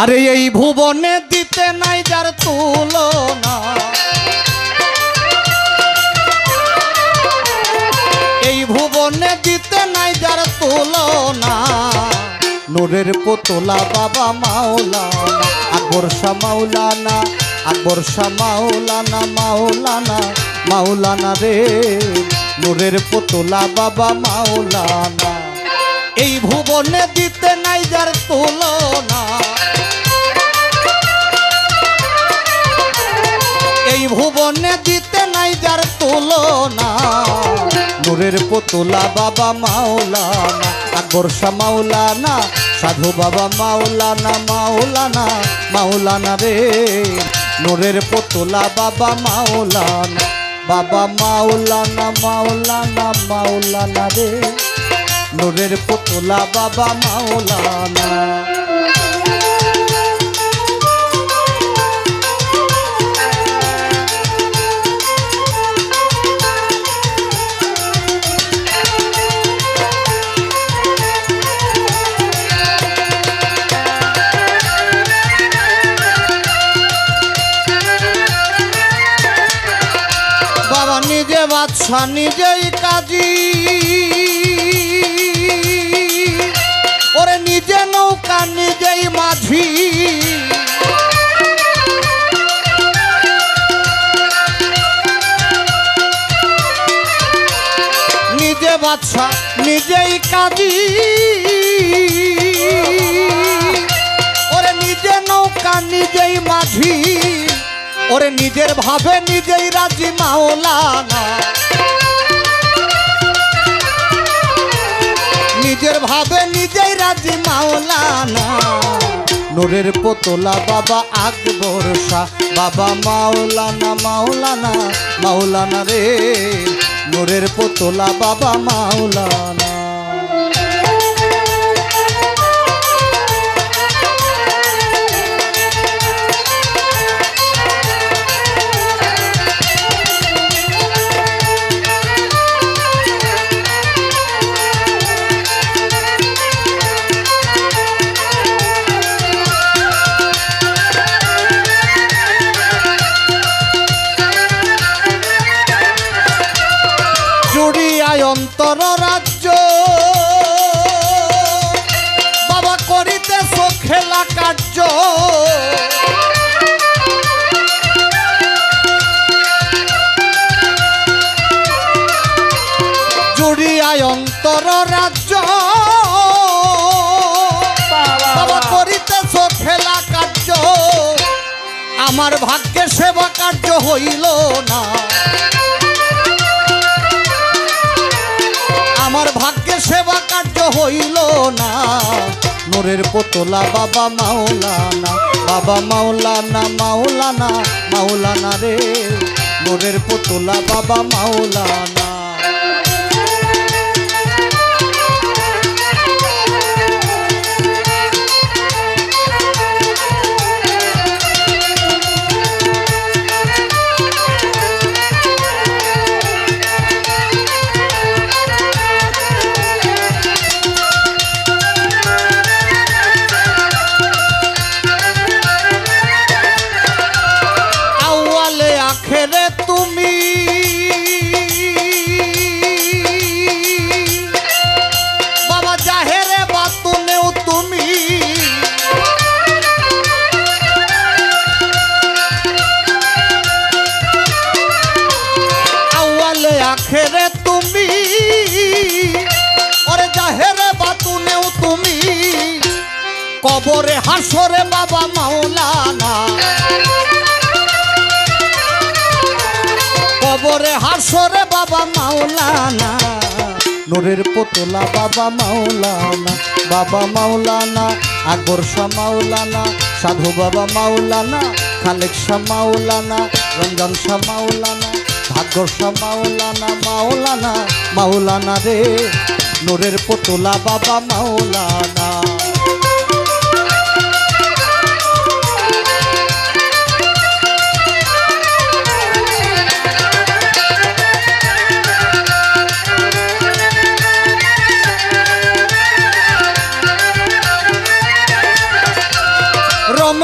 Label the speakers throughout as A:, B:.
A: আরে এই ভুবনে দিতে নাই যার তুলনা। এই ভুবনে দিতে নাই যার তুলনা। নূরের পুতলা বাবা মাওলানা, আকবর মাওলানা, আকবর শাহ মাওলানা মাওলানা মাওলানা রে। নূরের পুতলা বাবা মাওলানা, এই ভুবনে দিতে নাই যার তুলনা। এই ভুবনে দিতে নাই যার তুলনা। নূরের পুতুলা বাবা মাওলানা, আকবর শাহ মাওলানা, সাধু বাবা মাওলানা মাওলানা মাওলানা রে। নূরের পুতুলা বাবা মাওলানা বাবা মাওলানা মাওলানা মাওলানা রে। নূরের পুতুলা বাবা মাওলানা। নিজে বাদশা নিজেই কাজী। ওরে নিজে নৌকা, নিজেই মাঝি। নিজে বাদশা নিজেই কাজী। ওরে নিজে নৌকা, নিজেই মাঝি। ওরে নিজের ভাবে নিজেই রাজি মাওলানা নিজের ভাবে নিজেই রাজি মাওলানা নূরের পোতলা বাবা আকবর শাহ, বাবা মাওলানা মাওলানা মাওলানা রে। নূরের পোতলা বাবা মাওলানা। রাজ্য বাবা করিতে খেলা কার্য। জুড়িয়ায় অন্তর রাজ্য বাবা করিতে খেলা কার্য। আমার ভাগ্যে সেবা কার্য হইল না। আমার ভাগ্যে সেবা কার্য হইল না। নোরের পোতলা বাবা মাওলানা বাবা মাওলানা মাওলানা মাওলানা রে। নোরের পোতলা বাবা মাওলানা। কবরে হাসরে বাবা মাওলানা। কবরে হাসরে বাবা মাওলানা। নূরের পুতলা বাবা মাওলানা বাবা মাওলানা, আকবর শাহ মাওলানা, সাধু বাবা মাওলানা, খালেক শাহ মাওলানা, রঞ্জন শাহ মাওলানা ভাগ্য শাহ মাওলানা মাওলানা মাওলানা রে। নূরের পুতলা বাবা মাওলানা।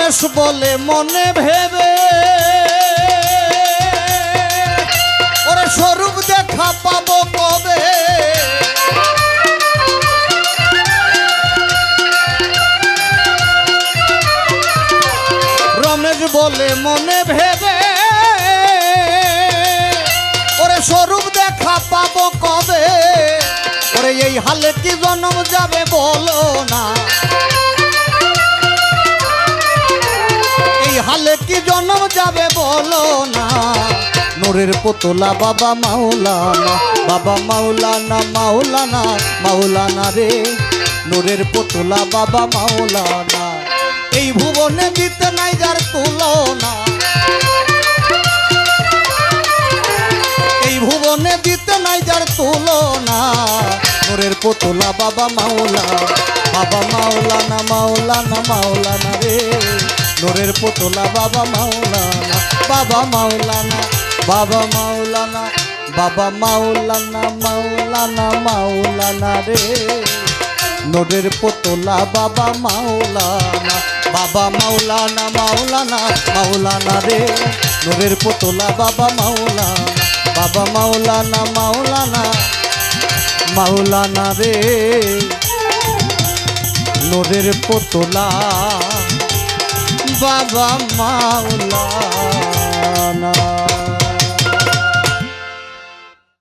A: রমেশ বলে মনে ভেবে। ওরে স্বরূপ দেখা পাবো কবে? রমেশ বলে মনে ভেবে। ওরে স্বরূপ দেখা পাবো কবে? ওরে এই হালে কি জন্ম যাবে বলো না। হালে কি জন্ম যাবে বলো না? নোরের পুতলা বাবা মাওলানা বাবা মাওলানা মাওলানা মাওলানা রে। নোরের পুতলা বাবা মাওলানা, এই ভুবনে দিতে নাই যার তুলনা। এই ভুবনে দিতে নাই যার তুলনা। নোরের পুতলা বাবা মাওলা বাবা মাওলানা মাওলানা মাওলানা রে। নোরের পুতলা, বাবা মাওলানা বাবা মাওলানা বাবা মাওলানা বাবা মাওলানা মাওলানা মাওলানা রে। নোরের পুতলা, বাবা মাওলানা বাবা মাওলানা মাওলানা মাওলানা রে। নোরের পুতলা, বাবা মাওলানা বাবা মাওলানা মাওলানা মাওলানা রে। নোরের পুতলা বাবা মাওলানা